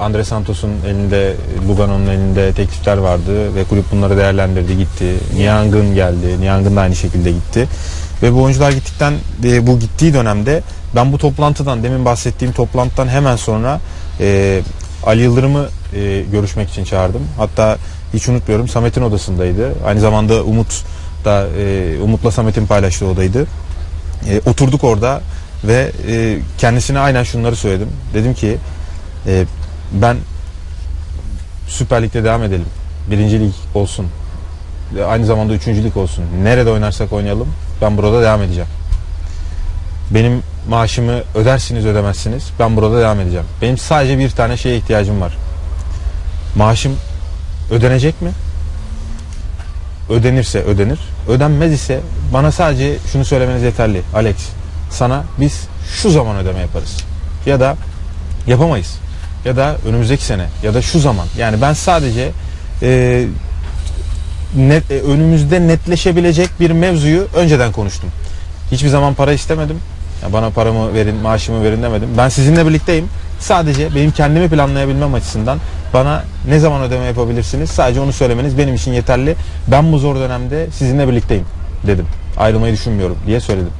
Andre Santos'un elinde, Lugano'nun elinde teklifler vardı ve kulüp bunları değerlendirdi gitti. Niang'ın geldi. Niang'ın da aynı şekilde gitti. Ve bu oyuncular gittikten e, bu gittiği dönemde ben bu toplantıdan demin bahsettiğim toplantıdan hemen sonra e, Ali Yıldırım'ı e, görüşmek için çağırdım. Hatta hiç unutmuyorum Samet'in odasındaydı. Aynı zamanda Umut da e, Umut'la Samet'in paylaştığı odaydı. E, oturduk orada ve e, kendisine aynen şunları söyledim. Dedim ki e, ben Süper Lig'de devam edelim. Birinci lig olsun. Aynı zamanda üçüncü lig olsun. Nerede oynarsak oynayalım. Ben burada devam edeceğim. Benim maaşımı ödersiniz ödemezsiniz. Ben burada devam edeceğim. Benim sadece bir tane şeye ihtiyacım var. Maaşım ödenecek mi? Ödenirse ödenir. Ödenmez ise bana sadece şunu söylemeniz yeterli. Alex sana biz şu zaman ödeme yaparız. Ya da yapamayız. Ya da önümüzdeki sene ya da şu zaman. Yani ben sadece e, net, e, önümüzde netleşebilecek bir mevzuyu önceden konuştum. Hiçbir zaman para istemedim. Ya bana paramı verin, maaşımı verin demedim. Ben sizinle birlikteyim. Sadece benim kendimi planlayabilmem açısından bana ne zaman ödeme yapabilirsiniz? Sadece onu söylemeniz benim için yeterli. Ben bu zor dönemde sizinle birlikteyim dedim. Ayrılmayı düşünmüyorum diye söyledim.